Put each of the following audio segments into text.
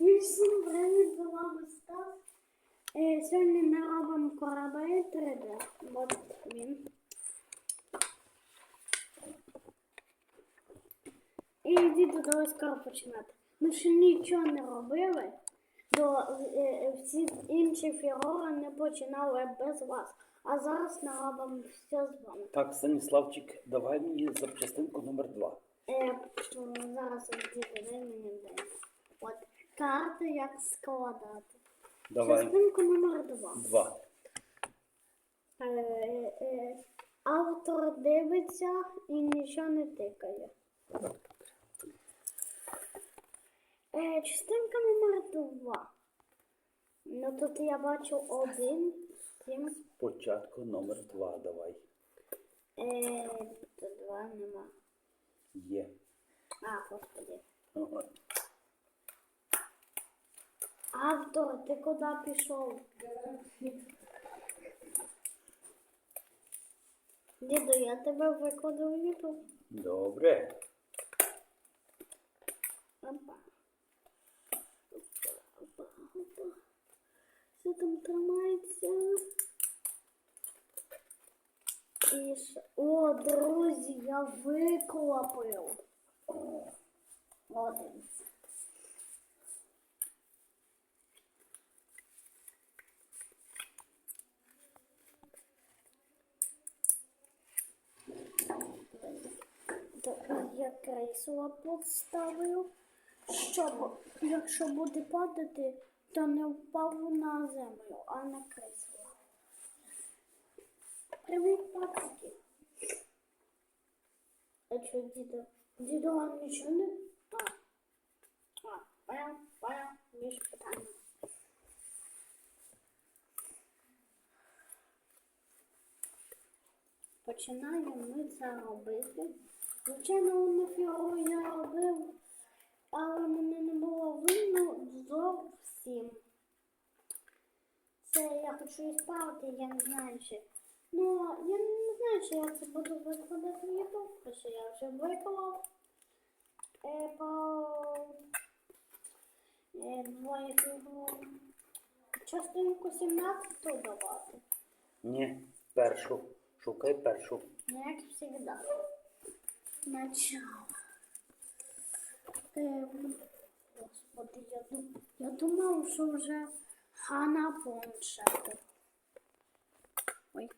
І всім привіт, з вами Стас. Е, сьогодні ми робимо корабель 3D. От він. І діти, давай скоро починати. Ми ще нічого не робили, бо е, е, всі інші фігури не починали без вас. А зараз ми робимо все з вами. Так, Станіславчик, давай мені запчастинку номер два. Е, зараз діти, дай мені дай. От карти, як складати. Давай. Частинка номер два. Два. Е, е, автор дивиться і нічого не тикає. Е, частинка номер два. Ну тут я бачу один, сім, Спочатку номер два давай. е, тут два нема. Є. А, господи. Ага. Автор, ти куди пішов? Діду, я тебе викладу в Ютуб. Добре. Опа. Опа, опа, опа. Що там тримається? І ж... О, друзі, я виклопив. Один. Так, Я крісло поставив, щоб якщо буде падати, то не впав на землю, а на крісло. Привіт, пацики. А що, діду? Діду, вам нічого не... Питання. Починаємо ми це робити. Звичайно, на фігуру я робив, але мене не було видно зовсім. Це я хочу ісправити, я не знаю чи. Ну, я не знаю, чи я це буду викладати в YouTube, тому що я вже виклав е, по е, двоє фігур. Частинку 17 давати. Ні, першу. Шукай першу. Ну, як всегда. Начало. Ем, Господи, я, дум... я думав, що вже хана планшету. Ой.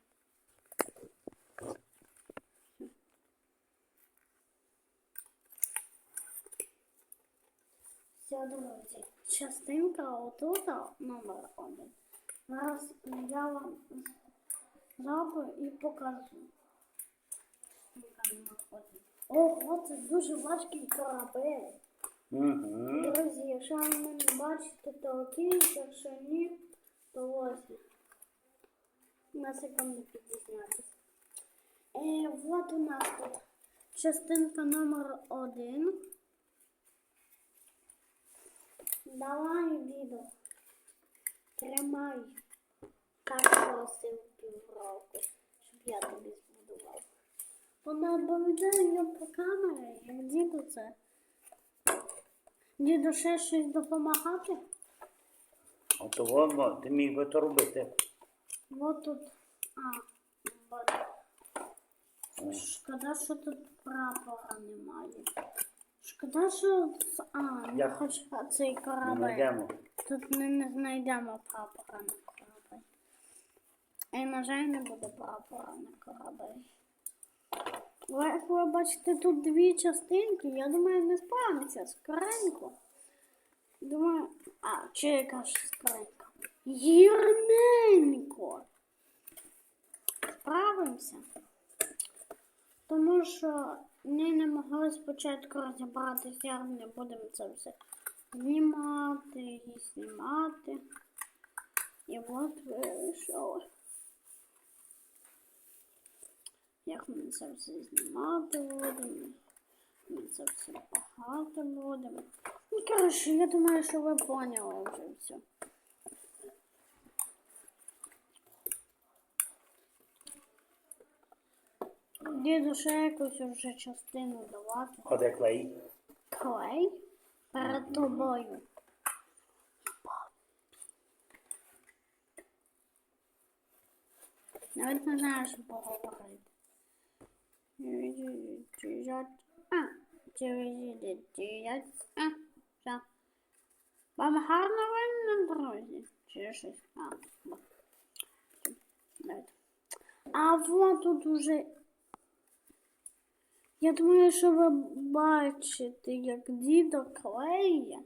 Все, друзі, частинка отут номер один. Зараз я вам зроблю і покажу. Ого, це дуже важкий корабель. Угу. Друзі, якщо ви мене бачите, то окей, якщо ні, то ось. На секунду підізнятися. Е, вот у нас тут частинка номер один. Давай, діду. Тримай. Так просив півроку, щоб я тобі. Вона оповідає по камері, як діду це. Діду ще щось допомагати? От воно, ти міг би то робити. Вот тут. А, вот. Шкода, що тут прапора немає. Шкода, що. А, не Я- хоч цей Ми корабель. знайдемо. Тут ми не знайдемо прапора на корабель. І, на жаль, не буде прапора на корабель. Ви, як ви бачите, тут дві частинки. Я думаю, не справимося скоренько. Думаю, а, чи яка ж скоренько? Гірненько. Справимося. Тому що ми не могли спочатку розібратися, як ми будемо це все знімати і знімати. І от вийшло. Як мені це все знімати будемо. Ми це все багато будемо. Ну, коротше, я думаю, що ви поняли вже все. Діду ще якусь вже частину давати. А де клей? Клей? Перед тобою. Навіть не знаю, що поговорити. Вам гарно видно, друзі? Чи щось? А. А вот тут уже. Я думаю, що ви бачите, як дідо клеє.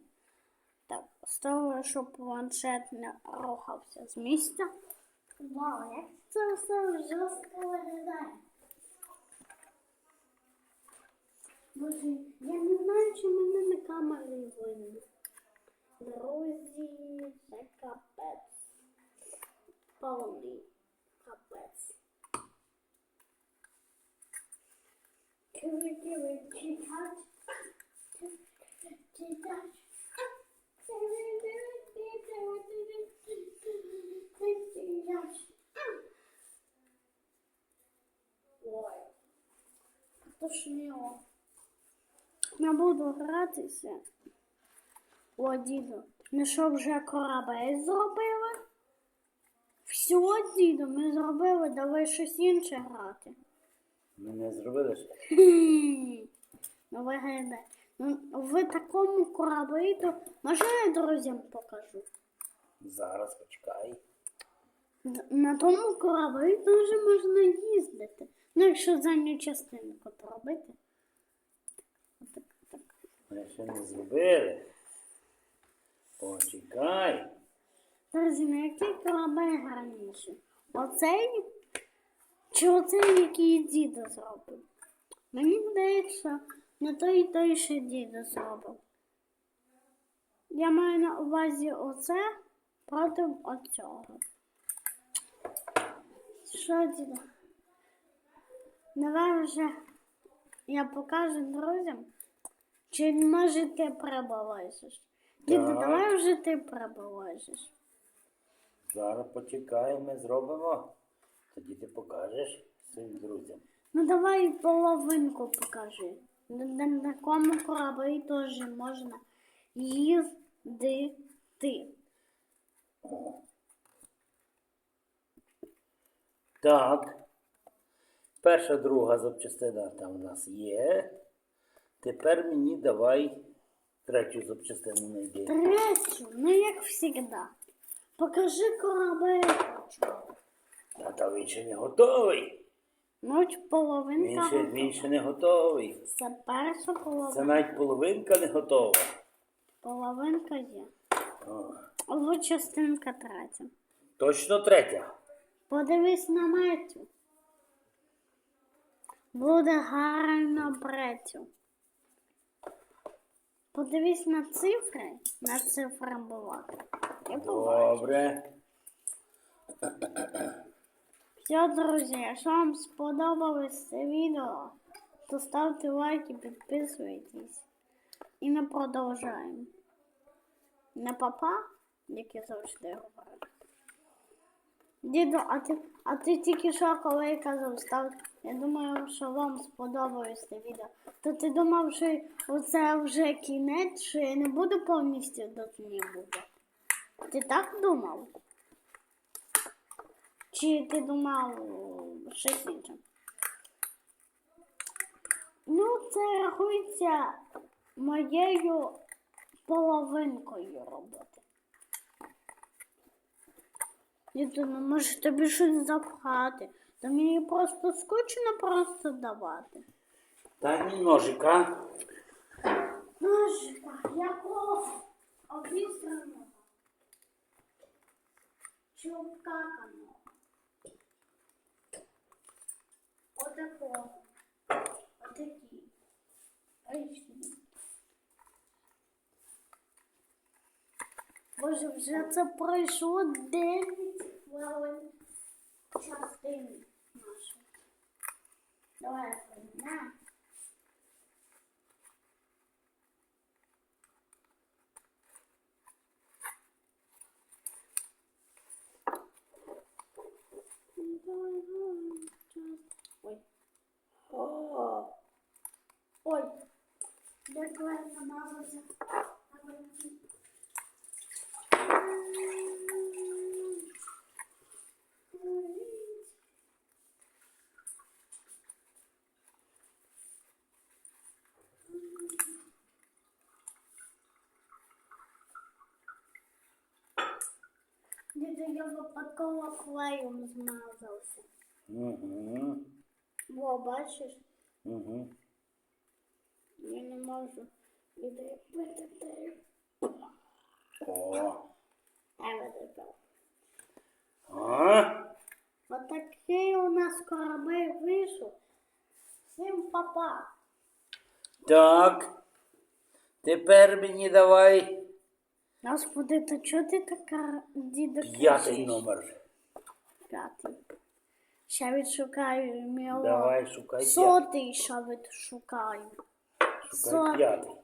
Так, ставлю, щоб планшет не рухався з місця. Вау, як це все жорстко виглядає. Боже, я не знаю, чи мене на камері видно. Друзі, це капець. Повний капець. Киви, киви, читать. Читать. Ой. Не буду гратися. О, діду, ну що вже корабель зробили? Все, діду, ми зробили, давай щось інше грати. Ми не зробили ще. Ну, виглядає. Ну, в такому кораблі, то може я друзям покажу. Зараз почекай. На тому кораблі теж можна їздити. Ну, якщо задню частинку то робити. Отак, так. Ми ще не зробили. Почекай. На який корабель раніше? Оцей? Чи оцей, який дідо зробив? Мені здається, не той і той, що дідо зробив. Я маю на увазі оце проти оцього. Що дідо? Давай вже я покажу друзям. Чи може ти прибавишиш? Діду, Так. давай вже ти прибавишиш. Зараз почекай, ми зробимо. Тоді ти покажеш своїм друзям. Ну давай половинку покажи. На, на, на такому кораблі теж можна їздити. О. Так. Перша, друга запчастина там у нас є. Тепер мені давай третю запчастину знайди. Третю, ну як завжди. Покажи корабель. А та він ще не готовий. Ну, от Він половинка. ще, він ще не готовий. Це перша Це навіть половинка не готова. Половинка є. О, Ось частинка третя. точно третя. Подивись на метю. Буде гарно бретю. Подивись на цифри, на цифри була. І побачиш. Добре. Все, друзі, якщо вам сподобалось це відео, то ставте лайки, підписуйтесь. І ми продовжуємо. Не папа, як я завжди говорю. Діду, а ти, а ти тільки що коли казав, став, я думаю, що вам сподобалось це відео. То ти думав, що це вже кінець, що я не буду повністю до дні буде? Ти так думав? Чи ти думав щось інше? Ну, це рахується моєю половинкою роботи. Я думаю, може тобі щось запхати. Та мені просто скучно просто давати. Дай мені ножика. Ножика, якого обістраного. Чи обкаканого. Отакого. Отакі. Річні. Боже, вже це пройшло 9 хвилин частини нашої. Давай я поміняю. Ой. О. Ой. Як легко намазався. це я випадково клеєм змазався. Угу. Во, бачиш, Угу. я не можу відріпити те. О. А відріпив. А? Отакий у нас корабель вийшов. Всім папа. Так. Тепер мені давай Господи, то чого ти така діда? п'ятий кричиш? номер. П'ятий. Ще відшукаю міло. Давай, шукай п'ятий. Сотий ще відшукаю. Шукай сотий. п'ятий.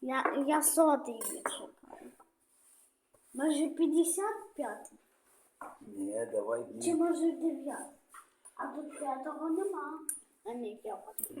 Я, я сотий відшукаю. Може 55? Ні, давай. Чи ні. може 9? А тут п'ятого нема. А ні, я от. Я.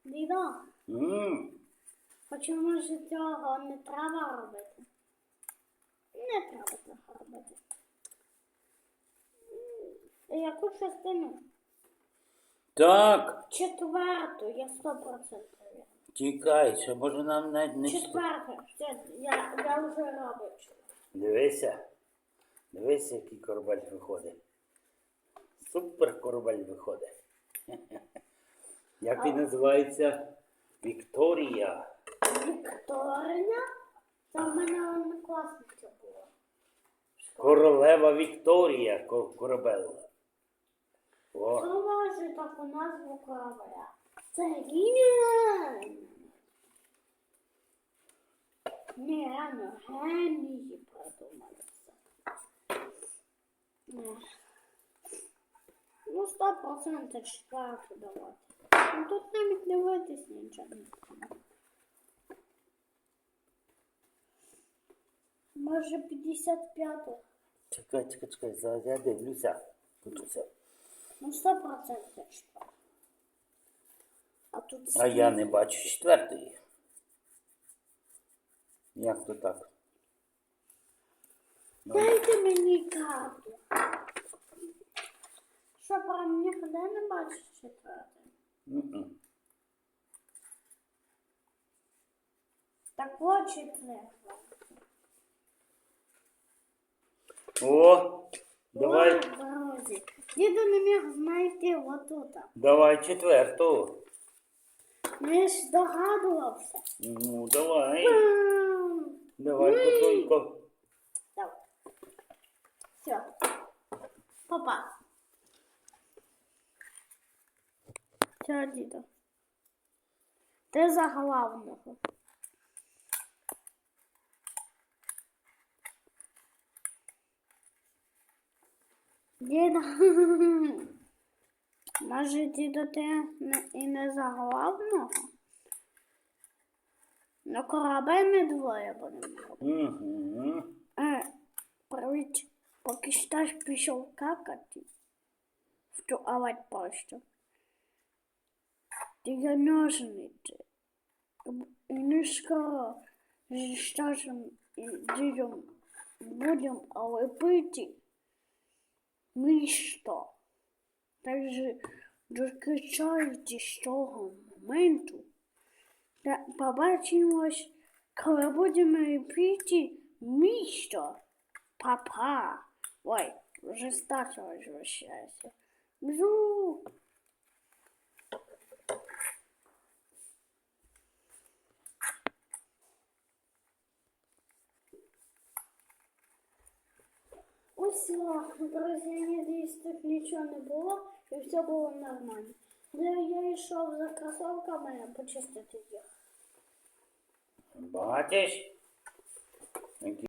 Дідо, М, почому ж цього не треба робити? Не треба цього робити. Яку частину? Так, Четверту, я сто процентів. уверена. тікай, ще може нам навіть не чти- Четверту, все, я, я вже роблю. Дивися. Дивися, який корабель виходить. Супер корабель виходить. Як він називається? Вікторія. Вікторія? Це в мене однокласниця була. Королева Вікторія ко- корабель. О, Що може таку назву корабля? Це геніально. Ні, реально, генії придумали це. Ну, сто четверту давати. Ну, тут навіть дивитись нічого не треба. Може 55-ту? чекай, чекай, чекай, зараз я дивлюся. Тут усе. Ну, сто процентів четверту. А тут А я не бачу четвертої. Як то так? Ну, Дайте мені карту. Що, прям ніде не бачиш четвертий? Так от четвертий. О, давай, друзі. Діду не міг знайти отут. давай четверту. Не ж здогадувався. Ну, давай. Давай, потихоньку. Давай. Все. Папа. Діду. Ти за главного. Діда. Може, діду, ти не, і не за главного? Ну, корабель ми двоє будемо робити. Угу. Е, привіт. Поки що пішов какати. В туалет просто. Я ножниці. Скоро зі і дідом будемо лепити місто. Так же докачайте з того моменту. Та побачимось, коли будемо лепити місто. Папа. Ой, вже Стаса возвращается. Бзу. Ось, друзі, надіюсь, тут нічого не було і все було нормально. Де я йшов за кросовками почистити їх. Бачиш?